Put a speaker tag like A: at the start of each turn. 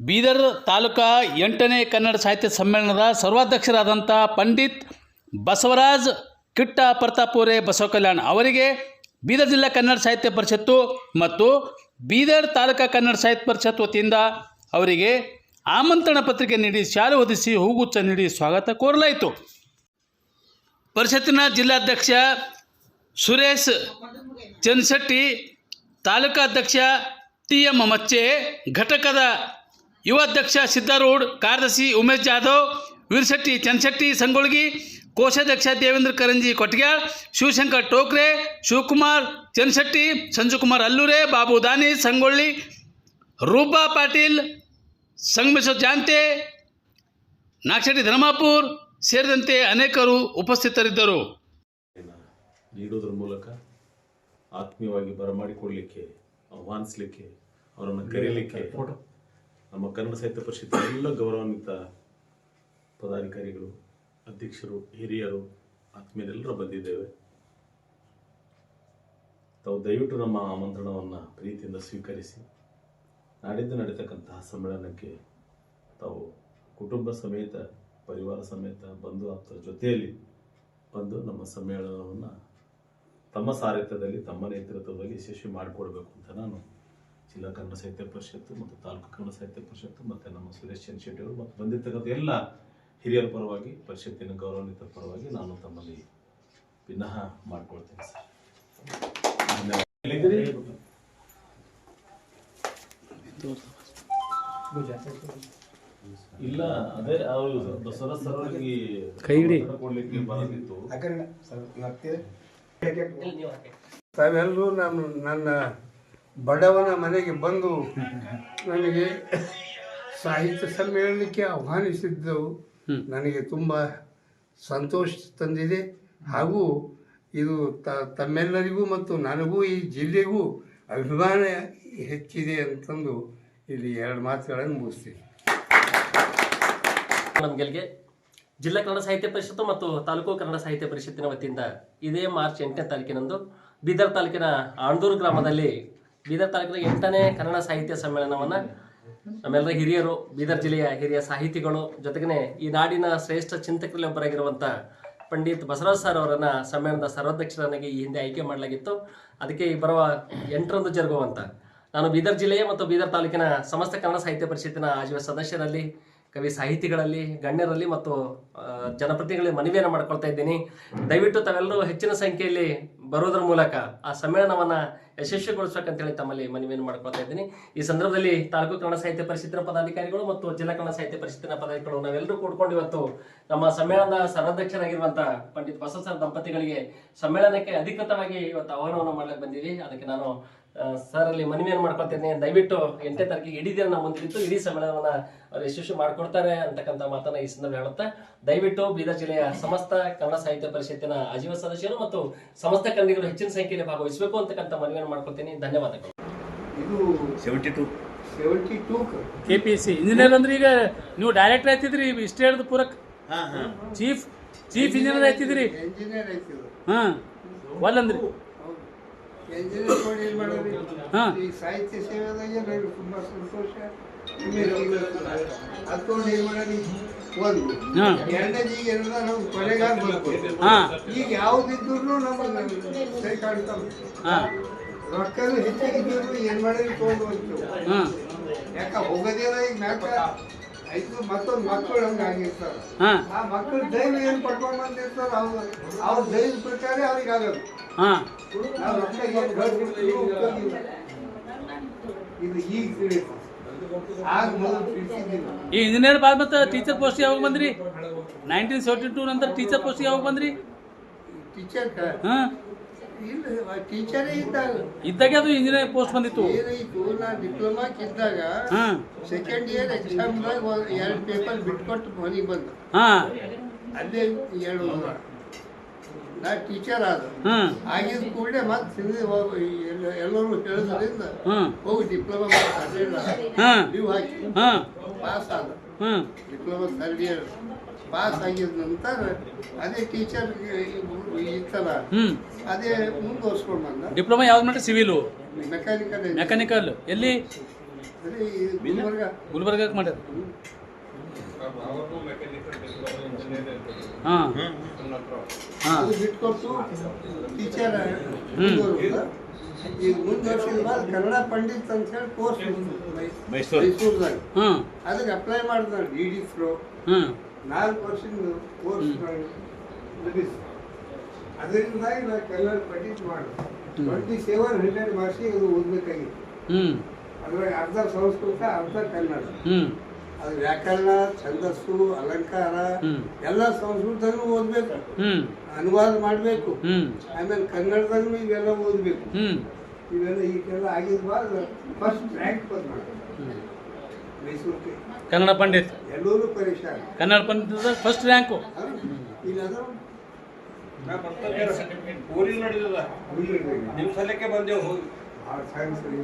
A: ಬೀದರ್ ತಾಲೂಕಾ ಎಂಟನೇ ಕನ್ನಡ ಸಾಹಿತ್ಯ ಸಮ್ಮೇಳನದ ಸರ್ವಾಧ್ಯಕ್ಷರಾದಂಥ ಪಂಡಿತ್ ಬಸವರಾಜ್ ಕಿಟ್ಟ ಪ್ರತಾಪುರೆ ಬಸವ ಕಲ್ಯಾಣ್ ಅವರಿಗೆ ಬೀದರ್ ಜಿಲ್ಲಾ ಕನ್ನಡ ಸಾಹಿತ್ಯ ಪರಿಷತ್ತು ಮತ್ತು ಬೀದರ್ ತಾಲೂಕಾ ಕನ್ನಡ ಸಾಹಿತ್ಯ ಪರಿಷತ್ ವತಿಯಿಂದ ಅವರಿಗೆ ಆಮಂತ್ರಣ ಪತ್ರಿಕೆ ನೀಡಿ ಶಾಲೆ ಒದಿಸಿ ಹೂಗುಚ್ಛ ನೀಡಿ ಸ್ವಾಗತ ಕೋರಲಾಯಿತು. ಪರಿಷತ್ತಿನ ಜಿಲ್ಲಾಧ್ಯಕ್ಷ ಸುರೇಶ್ ಚನ್ಶೆಟ್ಟಿ ತಾಲೂಕಾಧ್ಯಕ್ಷ ಟಿ ಎಂ ಮಚ್ಚೆ, ಘಟಕದ ಯುವ ಅಧ್ಯಕ್ಷ ಸಿದ್ದಾರೂಢ್ ಕಾರ್ಯದರ್ಶಿ ಉಮೇಶ್ ಜಾಧವ್, ವೀರಶೆಟ್ಟಿ ಚನ್ಶೆಟ್ಟಿ ಸಂಗೊಳ್ಗಿ, ಕೋಶಾಧ್ಯಕ್ಷ ದೇವೇಂದ್ರ ಕರಂಜಿ ಕೊಟ್ಗ್ಯಾಳ್, ಶಿವಶಂಕರ್ ಟೋಕ್ರೆ, ಶಿವಕುಮಾರ್ ಚನ್ಶೆಟ್ಟಿ ಸಂಜುಕುಮಾರ್ ಅಲ್ಲೂರೆ, ಬಾಬು ದಾನಿ ಸಂಗೊಳ್ಳಿ, ರೂಪಾ ಪಾಟೀಲ್, ಸಂಗಮೇಶ್ವರ್ ಜಾಂತೆ, ನಾಗಶೆಟ್ಟಿ ಧರ್ಮಾಪುರ್ ಸೇರಿದಂತೆ ಅನೇಕರು ಉಪಸ್ಥಿತರಿದ್ದರು.
B: ನೀಡೋದ್ರ ಮೂಲಕ ಆತ್ಮೀಯವಾಗಿ ಬರಮಾಡಿಕೊಳ್ಳಲಿಕ್ಕೆ ಆಹ್ವಾನಿಸ್ಲಿಕ್ಕೆ, ಅವರನ್ನು ಕರೆಯಲಿಕ್ಕೆ ನಮ್ಮ ಕನ್ನಡ ಸಾಹಿತ್ಯ ಪರಿಷತ್ ಎಲ್ಲ ಗೌರವಾನ್ವಿತ ಪದಾಧಿಕಾರಿಗಳು, ಅಧ್ಯಕ್ಷರು, ಹಿರಿಯರು, ಆತ್ಮೀಯರೆಲ್ಲರೂ ಬಂದಿದ್ದೇವೆ. ತಾವು ದಯವಿಟ್ಟು ನಮ್ಮ ಆಮಂತ್ರಣವನ್ನು ಪ್ರೀತಿಯಿಂದ ಸ್ವೀಕರಿಸಿ, ನಾಡಿದ್ದು ನಡೀತಕ್ಕಂತಹ ಸಮ್ಮೇಳನಕ್ಕೆ ತಾವು ಕುಟುಂಬ ಸಮೇತ ಪರಿವಾರ ಸಮೇತ ಬಂಧು ಆಪ್ತರ ಜೊತೆಯಲ್ಲಿ ಬಂದು ನಮ್ಮ ಸಮ್ಮೇಳನವನ್ನು ತಮ್ಮ ಸಾರಥ್ಯದಲ್ಲಿ, ತಮ್ಮ ನೇತೃತ್ವದಲ್ಲಿ ಯಶಸ್ವಿ ಮಾಡಿಕೊಡ್ಬೇಕು ಅಂತ ನಾನು ಜಿಲ್ಲಾ ಕನ್ನಡ ಸಾಹಿತ್ಯ ಪರಿಷತ್ತು ಮತ್ತು ತಾಲೂಕು ಕನ್ನಡ ಸಾಹಿತ್ಯ ಪರಿಷತ್ತು ಮತ್ತು ನಮ್ಮ ಸುರೇಶ್ ಚಂದ್ ಶೆಟ್ಟಿ ಅವರು ಮತ್ತು ಬಂದಿರ್ತಕ್ಕಂಥ ಎಲ್ಲ ಹಿರಿಯರ ಪರವಾಗಿ, ಪರಿಷತ್ತಿನ ಗೌರವಾನ್ವಿತ ಪರವಾಗಿ ನಾನು ತಮ್ಮಲ್ಲಿ ವಿನಃ ಮಾಡಿಕೊಳ್ತೇನೆ ಸರ್ ಧನ್ಯವಾದ. ಇಲ್ಲ ಅದೇ ದಸರಾ
A: ಕೈ ಹಿಡಿ.
B: ಕೊಡ್ಲಿಕ್ಕೆ
C: ತಾವೆಲ್ಲರೂ ನಾನು ನನ್ನ ಬಡವನ ಮನೆಗೆ ಬಂದು ನನಗೆ ಸಾಹಿತ್ಯ ಸಮ್ಮೇಳನಕ್ಕೆ ಆಹ್ವಾನಿಸಿದ್ದವು. ನನಗೆ ತುಂಬ ಸಂತೋಷ ತಂದಿದೆ. ಹಾಗೂ ಇದು ತ ತಮ್ಮೆಲ್ಲರಿಗೂ ಮತ್ತು ನನಗೂ ಈ ಜಿಲ್ಲೆಗೂ ಅಭಿಮಾನ ಹೆಚ್ಚಿದೆ ಅಂತಂದು ಇಲ್ಲಿ ಎರಡು ಮಾತುಗಳನ್ನು ಮುಗಿಸ್ತೀನಿ.
D: ನಮ್ಗೆಲ್ಗೆ ಜಿಲ್ಲಾ ಕನ್ನಡ ಸಾಹಿತ್ಯ ಪರಿಷತ್ತು ಮತ್ತು ತಾಲೂಕು ಕನ್ನಡ ಸಾಹಿತ್ಯ ಪರಿಷತ್ತಿನ ವತಿಯಿಂದ ಇದೇ ಮಾರ್ಚ್ ಎಂಟನೇ ತಾರೀಕಿನಂದು ಬೀದರ್ ತಾಲೂಕಿನ ಆಂಡೂರು ಗ್ರಾಮದಲ್ಲಿ ಬೀದರ್ ತಾಲೂಕಿನ ಎಂಟನೇ ಕನ್ನಡ ಸಾಹಿತ್ಯ ಸಮ್ಮೇಳನವನ್ನು ನಮ್ಮೆಲ್ಲರ ಹಿರಿಯರು, ಬೀದರ್ ಜಿಲ್ಲೆಯ ಹಿರಿಯ ಸಾಹಿತಿಗಳು ಜೊತೆಗೆ ಈ ನಾಡಿನ ಶ್ರೇಷ್ಠ ಚಿಂತಕರಲ್ಲಿ ಒಬ್ಬರಾಗಿರುವಂಥ ಪಂಡಿತ್ ಬಸವರಾಜ್ ಸರ್ ಅವರನ್ನು ಸಮ್ಮೇಳನದ ಸರ್ವಾಧ್ಯಕ್ಷರನ್ನಾಗಿ ಈ ಹಿಂದೆ ಆಯ್ಕೆ ಮಾಡಲಾಗಿತ್ತು. ಅದಕ್ಕೆ ಈ ಬರುವ ಎಂಟರಂದು ಜರುಗುವಂಥ ನಾನು ಬೀದರ್ ಜಿಲ್ಲೆಯ ಮತ್ತು ಬೀದರ್ ತಾಲೂಕಿನ ಸಮಸ್ತ ಕನ್ನಡ ಸಾಹಿತ್ಯ ಪರಿಷತ್ತಿನ ಆಜೀವ ಸದಸ್ಯರಲ್ಲಿ ಕವಿ ಸಾಹಿತಿಗಳಲ್ಲಿ, ಗಣ್ಯರಲ್ಲಿ ಮತ್ತು ಜನಪ್ರತಿನಿಧಿಗಳಲ್ಲಿ ಮನವಿಯನ್ನು ಮಾಡ್ಕೊಳ್ತಾ ಇದ್ದೀನಿ. ದಯವಿಟ್ಟು ತಾವೆಲ್ಲರೂ ಹೆಚ್ಚಿನ ಸಂಖ್ಯೆಯಲ್ಲಿ ಬರೋದ್ರ ಮೂಲಕ ಆ ಸಮ್ಮೇಳನವನ್ನ ಯಶಸ್ವಿಗೊಳಿಸ್ಬೇಕಂತೇಳಿ ತಮ್ಮಲ್ಲಿ ಮನವಿಯನ್ನು ಮಾಡ್ಕೊಳ್ತಾ ಇದ್ದೀನಿ. ಈ ಸಂದರ್ಭದಲ್ಲಿ ತಾಲೂಕು ಕನ್ನಡ ಸಾಹಿತ್ಯ ಪರಿಷತ್ತಿನ ಪದಾಧಿಕಾರಿಗಳು ಮತ್ತು ಜಿಲ್ಲಾ ಕನ್ನಡ ಸಾಹಿತ್ಯ ಪರಿಷತ್ತಿನ ಪದಾಧಿಕಾರಿಗಳು ನಾವೆಲ್ಲರೂ ಕೂಡ್ಕೊಂಡು ಇವತ್ತು ನಮ್ಮ ಸಮ್ಮೇಳನದ ಸರ್ವಾಧ್ಯಕ್ಷರಾಗಿರುವಂತಹ ಪಂಡಿತ್ ಬಸವ ದಂಪತಿಗಳಿಗೆ ಸಮ್ಮೇಳನಕ್ಕೆ ಅಧಿಕೃತವಾಗಿ ಇವತ್ತು ಆಹ್ವಾನವನ್ನು ಮಾಡ್ಲಿಕ್ಕೆ ಬಂದಿವಿ. ಅದಕ್ಕೆ ನಾನು ಸರ್ ಅಲ್ಲಿ ಮನವಿಯನ್ನು ಮಾಡ್ಕೊಳ್ತೀನಿ ದಯವಿಟ್ಟು ಎಂಟನೇ ತಾರೀಕಿಗೆ ಇಡೀ ದಿನ ನಮ್ಮ ಮುಂದಿತ್ತು ಇಡೀ ಸಮ್ಮೇಳನವನ್ನ ಅವ್ರು ಯಶಸ್ವಿ ಮಾಡ್ಕೊಡ್ತಾರೆ ಅಂತಕ್ಕಂಥ ಮಾತನ್ನ ಈ ಸಂದರ್ಭ ಹೇಳುತ್ತಾ ದಯವಿಟ್ಟು ಬೀದರ್ ಜಿಲ್ಲೆಯ ಸಮಸ್ತ ಕನ್ನಡ ಸಾಹಿತ್ಯ ಪರಿಷತ್ತಿನ ಆಜೀವ ಸದಸ್ಯರು ಮತ್ತು ಸಮಸ್ತ ಕನ್ನಡಿಗರು ಹೆಚ್ಚಿನ ಸಂಖ್ಯೆಯಲ್ಲಿ ಭಾಗವಹಿಸಬೇಕು ಅಂತಕ್ಕಂಥ ಮನವಿಯನ್ನು ಮಾಡ್ಕೊಳ್ತೀನಿ? ಧನ್ಯವಾದಗಳು.
C: ಇದು seventy two seventy two
A: K? P S C engineer ಅಂದ್ರೆ ಈಗ ನೀವು ಡೈರೆಕ್ಟರ್ ಆಯ್ತಿದ್ರಿ ಇಷ್ಟೇ ಹೇಳಿದ ಪೂರಕ್? ಚೀಫ್ ಚೀಫ್ ಇಂಜಿನಿಯರ್ ಆಯ್ತಿದ್ರಿ.
C: ಹಾ ಆಯ್ತಿದ್ರು.
A: ಹಾಂ. ಒಲ್ಲಂದ್ರಿ
C: ಎಂಜಿನಿಯರ್ ಮಾಡಿ ಏನು ಮಾಡೋದು
A: ಹಾ.
C: ಸಾಹಿತ್ಯ ಸೇವೆದಾಗೆ ನನಗೆ ತುಂಬ ಸಂತೋಷ. ಹತ್ಕೊಂಡು ಏನು ಮಾಡೋದು? ಒಂದು. ಎರಡನೇದು ಈಗ ಎಲ್ಲ ನಾವು ಬರ್ಬೋದು. ಈಗ ಯಾವ್ದಿದ್ರು ನಮಗೆ ಸರಿ ಕಾಣ್ತಾವೆ.
A: ಹಾಂ.
C: ರೊಕ್ಕನು ಹೆಚ್ಚಾಗಿದ್ರು ಏನು ಮಾಡಿದ್ರು ತೊಗೊಂಡು ಹೋಗ್ತೀವಿ.
A: ಹಾಂ.
C: ಯಾಕ ಹೋಗೋದಿಲ್ಲ ಈಗ ಮ್ಯಾಕ ಆಯ್ತು ಮತ್ತೊಂದು ಮಕ್ಕಳು ಹಂಗೆ ಆಗಿರ್ತಾರೆ. ಆ ಮಕ್ಕಳು ದೈವ ಏನ್ ಪಡ್ಕೊಂಡ್ ಬಂದಿರ್ತಾರೆ ಅವ್ರು ಅವ್ರ ದೈವದ ಪ್ರಕಾರ ಅವ್ರಿಗೆ ಆಗೋದು
A: ಹಾಂ. ಈ ಇಂಜಿನಿಯರ್ ಬಾದ್ ಮತ್ತೆ ಟೀಚರ್ ಪೋಸ್ಟ್ ಯಾವಾಗ ಬಂದ್ರಿ? ನೈನ್ಟೀನ್ ಸೆವೆಂಟಿ ಟೂ ನಂತರ ಟೀಚರ್ ಪೋಸ್ಟ್ ಯಾವಾಗ ಬಂದ್ರಿ?
C: ಟೀಚರ್
A: ಹಾಂ.
C: ಟೀಚರೇ ಇದ್ದಾಗ.
A: ಇದ್ದಾಗೆ ಅದು ಇಂಜಿನಿಯರ್ ಪೋಸ್ಟ್ ಬಂದಿತ್ತು.
C: ಏನಾಯ್ತು ನಾ ಡಿಪ್ಲೊಮಾಕ್ ಇದ್ದಾಗ
A: ಹಾಂ.
C: ಸೆಕೆಂಡ್ ಇಯರ್ ಎಕ್ಸಾಮ್ದಾಗ ಎರಡು ಪೇಪರ್ ಬಿಟ್ಕೊಟ್ಟು ಮನೆಗೆ ಬಂದ.
A: ಹಾಂ.
C: ಅಲ್ಲೇ ವರ್ಷ. ನಾ ಟೀಚರ್ ಆದ. ಆಗಿದ ಕೂಡಲೇ ಮತ್ತೆ ಎಲ್ಲರೂ ಹೇಳೋದ್ರಿಂದ ಹೋಗಿ ಡಿಪ್ಲೊಮಾ
A: ಹಾಂ
C: ನೀವು ಹಾಕಿ.
A: ಹಾಂ
C: ಪಾಸ್ ಆದ. ಡಿಪ್ಲೊಮಾ ಥರ್ಡ್ ಇಯರ್ ಪಾಸ್ ಆಗಿದ ನಂತರ ಅದೇ ಟೀಚರ್ ಇತ್ತಲ್ಲ? ಅದೇ ಮುಂದುವರ್ಸ್ಕೊಂಡು ಬಂದ.
A: ಡಿಪ್ಲೊಮಾ ಯಾವ್ದು ಮಾಡಿ ಸಿವಿಲ್
C: ಮೆಕ್ಯಾನಿಕಲ್
A: ಮೆಕ್ಯಾನಿಕಲ್ ಎಲ್ಲಿ?
C: ಗುಲ್ಬರ್ಗ.
A: ಗುಲ್ಬರ್ಗಕ್ಕೆ ಮಾಡ್ಯಾರ ಹಾಂ. ಹಾಂ.
C: ಅದು ಬಿಟ್ಕೊಟ್ಟು ಟೀಚರ್ ಈಗ ಕನ್ನಡ ಪಂಡಿತ್ ಅಂತ ಹೇಳಿ ಕೋರ್ಸ್ ಮೈಸೂರ್ದಾಗ. ಅದಕ್ಕೆ ಅಪ್ಲೈ ಮಾಡಿದ ಡಿ ಡಿ ಫ್ರೋ
A: ಹ್ಮ್
C: ನಾಲ್ಕು ವರ್ಷದ ಕೋರ್ಸ್ ಮುಗಿಸಿ ಅದರಿಂದಾಗಿ ನಾನು ಕನ್ನಡ ಪಂಡಿತ್ ಮಾಡಿದೆ. ಟ್ವೆಂಟಿ ಸೆವೆನ್ ಹಂಡ್ರೆಡ್ ಭಾಷೆ ಇದು ಓದಬೇಕಾಗಿತ್ತು ಅದ್ರಾಗ ಅರ್ಧ ಸಂಸ್ಕೃತ ಅರ್ಧ ಕನ್ನಡ. ಅದು ವ್ಯಾಕರಣ ಛಂದಸ್ಸು ಅಲಂಕಾರ ಎಲ್ಲ ಸಂಸ್ಕೃತನೂ ಓದ್ಬೇಕು.
A: ಹ್ಞೂ
C: ಅನುವಾದ ಮಾಡಬೇಕು.
A: ಹ್ಞೂ
C: ಆಮೇಲೆ ಕನ್ನಡದಲ್ಲೂ ಇವೆಲ್ಲ ಓದಬೇಕು.
A: ಹ್ಞೂ
C: ಇವೆಲ್ಲ ಈಗೆಲ್ಲ ಆಗಿದ ಫಸ್ಟ್ ರ್ಯಾಂಕ್ ಬಂದ ಮೈಸೂರಿಗೆ.
A: ಕನ್ನಡ ಪಂಡಿತ್.
C: ಎಲ್ಲರೂ ಪರೀಕ್ಷೆ.
A: ಕನ್ನಡ ಪಂಡಿತ ಫಸ್ಟ್ ರ್ಯಾಂಕು
C: ಇಲ್ಲದ
E: ನಿಮ್ಮ ಸಲಕ್ಕೆ ಬಂದೇವು ಹೋಗಿ.
C: ಸೈನ್ಸ್